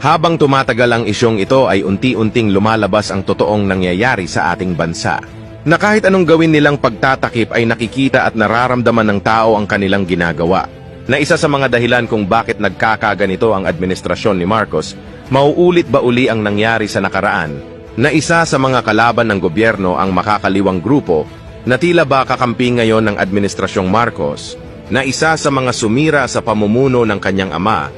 Habang tumatagal ang isyong ito ay unti-unting lumalabas ang totoong nangyayari sa ating bansa. Na kahit anong gawin nilang pagtatakip ay nakikita at nararamdaman ng tao ang kanilang ginagawa. Na isa sa mga dahilan kung bakit nagkakaganito ang administrasyon ni Marcos, mauulit ba uli ang nangyari sa nakaraan? Na isa sa mga kalaban ng gobyerno ang makakaliwang grupo na tila ba kakampi ngayon ng administrasyong Marcos, na isa sa mga sumira sa pamumuno ng kanyang ama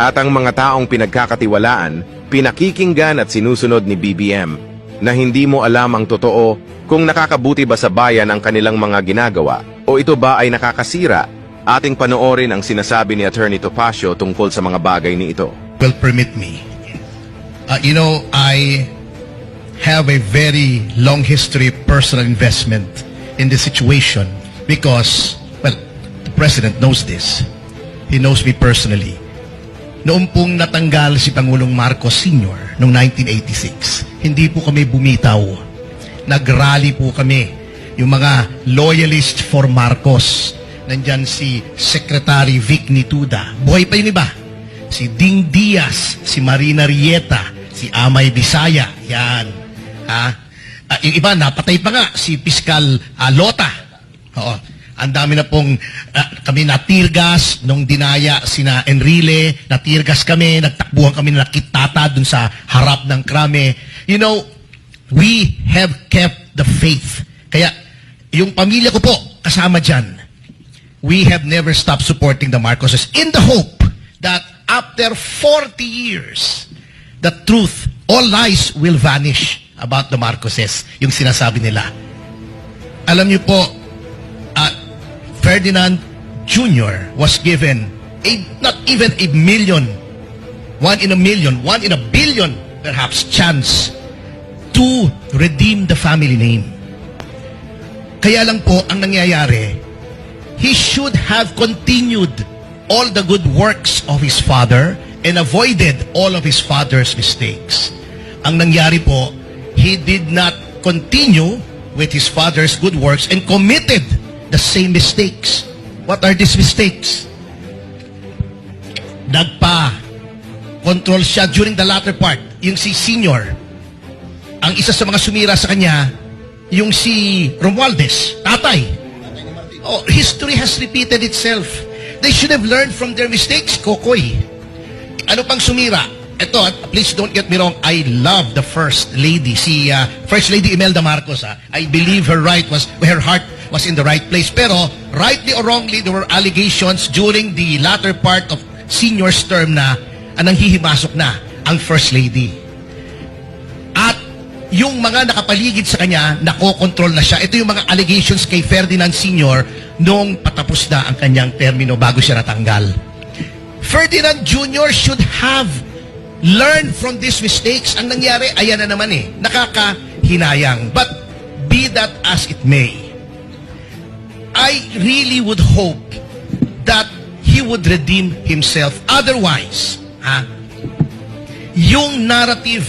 at ang mga taong pinagkakatiwalaan, pinakikinggan at sinusunod ni BBM na hindi mo alam ang totoo kung nakakabuti ba sa bayan ang kanilang mga ginagawa o ito ba ay nakakasira. Ating panoorin ang sinasabi ni Attorney Topacio tungkol sa mga bagay ni ito. will permit me. Uh, you know, I have a very long history personal investment in this situation because, well, the President knows this. He knows me personally. Noong pong natanggal si Pangulong Marcos Sr. noong 1986, hindi po kami bumitaw. Nagrally po kami. Yung mga loyalist for Marcos. Nandyan si Secretary Vic Nituda. Buhay pa yung iba si Ding Diaz, si Marina Rieta, si Amay Bisaya, yan. Ha? Ah, yung iba, napatay pa nga, si Piskal ah, Lota. Oo. Ang dami na pong, ah, kami natirgas nung dinaya sina Enrile, natirgas kami, nagtakbuhan kami na kitata dun sa harap ng krame. You know, we have kept the faith. Kaya, yung pamilya ko po, kasama dyan, we have never stopped supporting the Marcoses in the hope that after 40 years, the truth, all lies will vanish about the Marcoses, yung sinasabi nila. Alam niyo po, uh, Ferdinand Jr. was given a, not even a million, one in a million, one in a billion, perhaps, chance to redeem the family name. Kaya lang po, ang nangyayari, he should have continued all the good works of his father and avoided all of his father's mistakes. Ang nangyari po, he did not continue with his father's good works and committed the same mistakes. What are these mistakes? Nagpa control siya during the latter part, yung si senior. Ang isa sa mga sumira sa kanya, yung si Romualdez, tatay. Oh, history has repeated itself. They should have learned from their mistakes, Kokoy. Ano pang sumira? Ito, please don't get me wrong, I love the First Lady, si uh, First Lady Imelda Marcos. ah. I believe her right was, her heart was in the right place. Pero, rightly or wrongly, there were allegations during the latter part of senior's term na anang hihimasok na ang First Lady. At yung mga nakapaligid sa kanya, nakokontrol na siya. Ito yung mga allegations kay Ferdinand Sr. noong patapos na ang kanyang termino bago siya natanggal. Ferdinand Jr. should have learned from these mistakes. Ang nangyari, ayan na naman eh. Nakakahinayang. But be that as it may, I really would hope that he would redeem himself. Otherwise, ha, yung narrative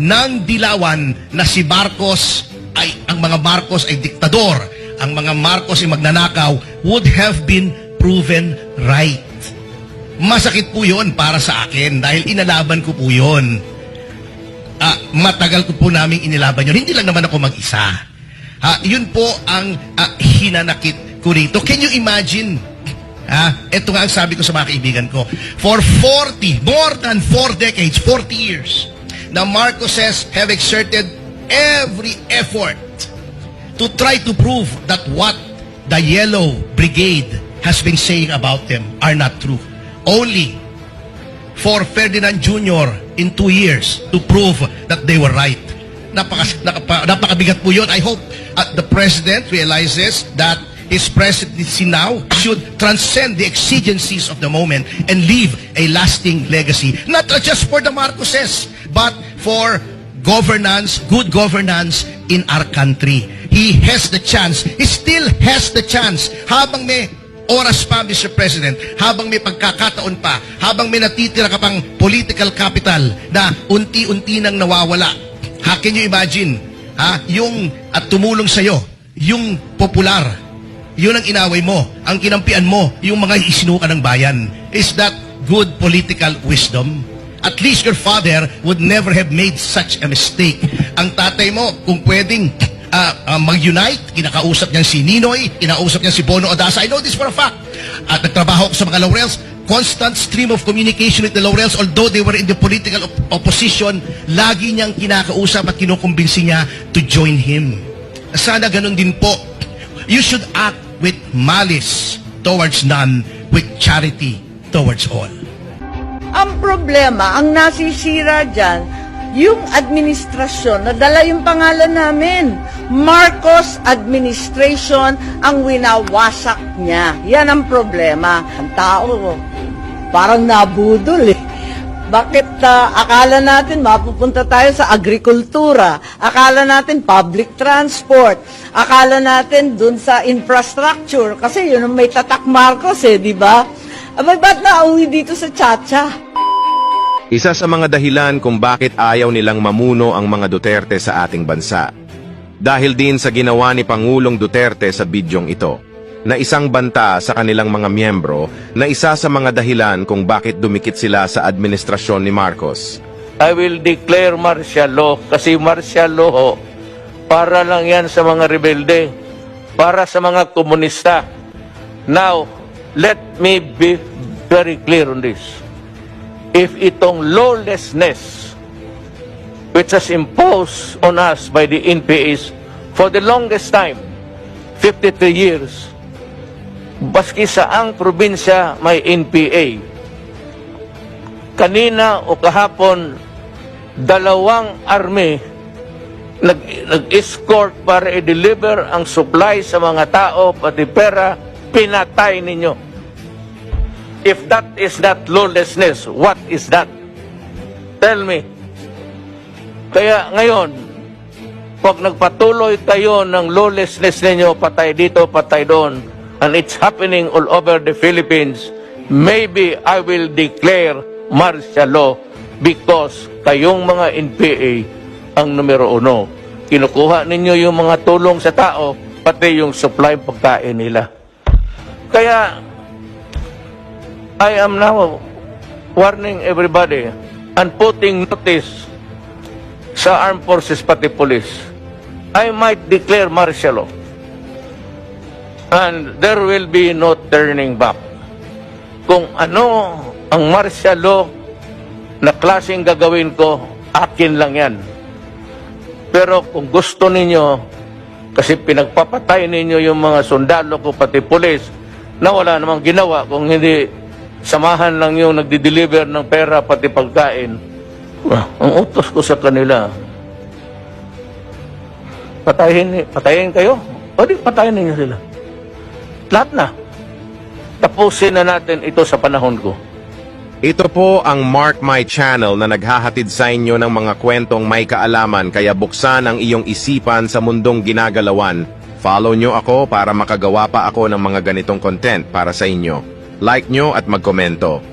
ng dilawan na si Marcos ay ang mga Marcos ay diktador, ang mga Marcos ay magnanakaw would have been proven right. Masakit po yun para sa akin dahil inalaban ko po yun. Ah, matagal ko po namin inilaban yun. Hindi lang naman ako mag-isa. Ha, yun po ang ah, hinanakit ko rito. Can you imagine? Ha, ito nga ang sabi ko sa mga kaibigan ko. For 40, more than 4 decades, 40 years, the Marcoses have exerted every effort to try to prove that what the Yellow Brigade has been saying about them are not true. Only for Ferdinand Jr. in two years to prove that they were right. Napaka, nakapa, napakabigat po yun. I hope uh, the President realizes that his presidency now should transcend the exigencies of the moment and leave a lasting legacy. Not just for the Marcoses, but for governance, good governance in our country. He has the chance. He still has the chance. Habang may oras pa, Mr. President, habang may pagkakataon pa, habang may natitira ka pang political capital na unti-unti nang nawawala. Ha, can you imagine? Ha, yung at tumulong sa'yo, yung popular, yun ang inaway mo, ang kinampian mo, yung mga isinuka ng bayan. Is that good political wisdom. At least your father would never have made such a mistake. Ang tatay mo, kung pwedeng ah, ah, mag-unite, kinakausap niyan si Ninoy, kinakausap niyan si Bono Odasa. I know this for a fact. At nagtrabaho ako sa mga Laurels, constant stream of communication with the Laurels, although they were in the political op- opposition, lagi niyang kinakausap at kinukumbinsi niya to join him. Sana ganun din po. You should act with malice towards none, with charity towards all. Ang problema, ang nasisira dyan, yung administrasyon, nadala yung pangalan namin. Marcos administration ang winawasak niya. Yan ang problema. Ang tao, parang nabudol eh. Bakit ah, akala natin mapupunta tayo sa agrikultura? Akala natin public transport? Akala natin dun sa infrastructure? Kasi yun ang may tatak Marcos eh, di ba? Abay, ba't nauwi dito sa Chacha? Isa sa mga dahilan kung bakit ayaw nilang mamuno ang mga Duterte sa ating bansa. Dahil din sa ginawa ni Pangulong Duterte sa bidyong ito, na isang banta sa kanilang mga miyembro na isa sa mga dahilan kung bakit dumikit sila sa administrasyon ni Marcos. I will declare martial law kasi martial law para lang yan sa mga rebelde, para sa mga komunista. Now, let me be very clear on this. If itong lawlessness which has imposed on us by the NPAs for the longest time, 53 years, baski sa ang probinsya may NPA, kanina o kahapon, dalawang army nag, nag-escort para i-deliver ang supply sa mga tao, pati pera, pinatay ninyo. If that is not lawlessness, what is that? Tell me. Kaya ngayon, pag nagpatuloy kayo ng lawlessness ninyo, patay dito, patay doon, and it's happening all over the Philippines, maybe I will declare martial law because kayong mga NPA ang numero uno. Kinukuha ninyo yung mga tulong sa tao, pati yung supply pagkain nila. Kaya, I am now warning everybody and putting notice sa armed forces pati police. I might declare martial law. And there will be no turning back. Kung ano ang martial law na klaseng gagawin ko, akin lang yan. Pero kung gusto ninyo, kasi pinagpapatay ninyo yung mga sundalo ko, pati pulis, na wala namang ginawa kung hindi samahan lang yung nagdi-deliver ng pera pati pagkain. Ang utos ko sa kanila, patayin, patayin kayo? O di, patayin ninyo sila. Lahat na. Tapusin na natin ito sa panahon ko. Ito po ang Mark My Channel na naghahatid sa inyo ng mga kwentong may kaalaman kaya buksan ang iyong isipan sa mundong ginagalawan. Follow nyo ako para makagawa pa ako ng mga ganitong content para sa inyo. Like nyo at magkomento.